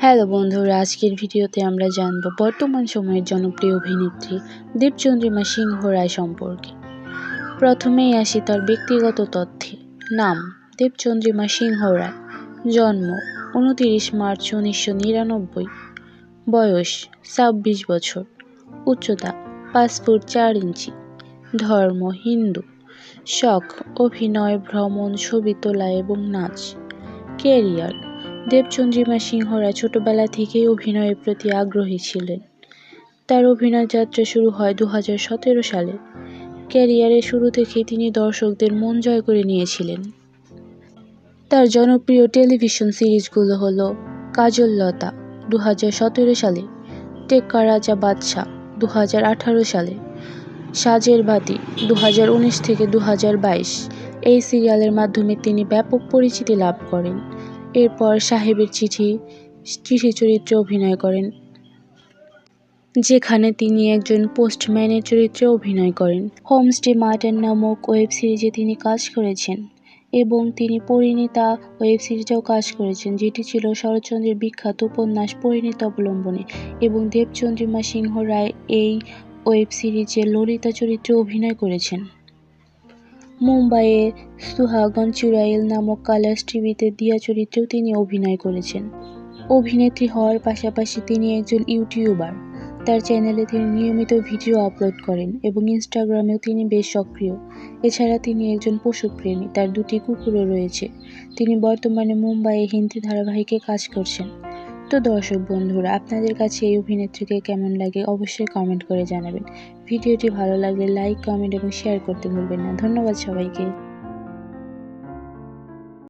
Hello বন্ধুরা, আজকের ভিডিওতে আমরা জানব বর্তমান সময়ের জনপ্রিয় অভিনেত্রী দেবচন্দ্রিমা সিংহ রায় সম্পর্কে। প্রথমেই আসি তার ব্যক্তিগত তথ্যে। নাম দেবচন্দ্রিমা সিংহ রায়। জন্ম, উনতিরিশ মার্চ উনিশশো নিরানব্বই। বয়স, ছাব্বিশ বছর। উচ্চতা, পাঁচ ফুট চার ইঞ্চি। ধর্ম, হিন্দু। শখ, অভিনয়, ভ্রমণ, ছবি তোলা এবং নাচ। কেরিয়ার দেবচন্দ্রিমা সিংহরা ছোটবেলা থেকেই অভিনয়ের প্রতি আগ্রহী ছিলেন। তার অভিনয় যাত্রা শুরু হয় দু হাজার সতেরো সালে। ক্যারিয়ারের শুরু থেকেই তিনি দর্শকদের মন জয় করে নিয়েছিলেন। তার জনপ্রিয় টেলিভিশন সিরিজগুলো হলো কাজল লতা দু হাজার সতেরো সালে, টেক্কা রাজা বাদশাহ দু হাজার আঠারো সালে, সাজের বাতি দু হাজার উনিশ থেকে দু হাজার বাইশ। এই সিরিয়ালের মাধ্যমে তিনি ব্যাপক পরিচিতি লাভ করেন। এরপর সাহেবের চিঠি চিঠি চরিত্রে অভিনয় করেন, যেখানে তিনি একজন পোস্টম্যানের চরিত্রে অভিনয় করেন। হোমস্টে মার্টেন নামক ওয়েব সিরিজে তিনি কাজ করেছেন এবং তিনি পরিণীতা ওয়েব সিরিজেও কাজ করেছেন, যেটি ছিল শরৎচন্দ্রের বিখ্যাত উপন্যাস পরিণীতা অবলম্বনে এবং দেবচন্দ্রিমা সিংহ রায় এই ওয়েব সিরিজে ললিতা চরিত্রে অভিনয় করেছেন। মুম্বাইয়ে সুহাগন চুরাইল নামক কালার্স টিভিতে দিয়া চরিত্রেও তিনি অভিনয় করেছেন। অভিনেত্রী হওয়ার পাশাপাশি তিনি একজন ইউটিউবার। তার চ্যানেলে তিনি নিয়মিত ভিডিও আপলোড করেন এবং ইনস্টাগ্রামেও তিনি বেশ সক্রিয়। এছাড়া তিনি একজন পশুপ্রেমী, তার দুটি কুকুরও রয়েছে। তিনি বর্তমানে মুম্বাইয়ে হিন্দি ধারাবাহিকে কাজ করছেন। তো দর্শক বন্ধুরা, আপনাদের কাছে এই অভিনেত্রীকে কেমন লাগে অবশ্যই কমেন্ট করে জানাবেন। ভিডিওটি ভালো লাগলে লাইক কমেন্ট এবং শেয়ার করতে ভুলবেন না। ধন্যবাদ সবাইকে।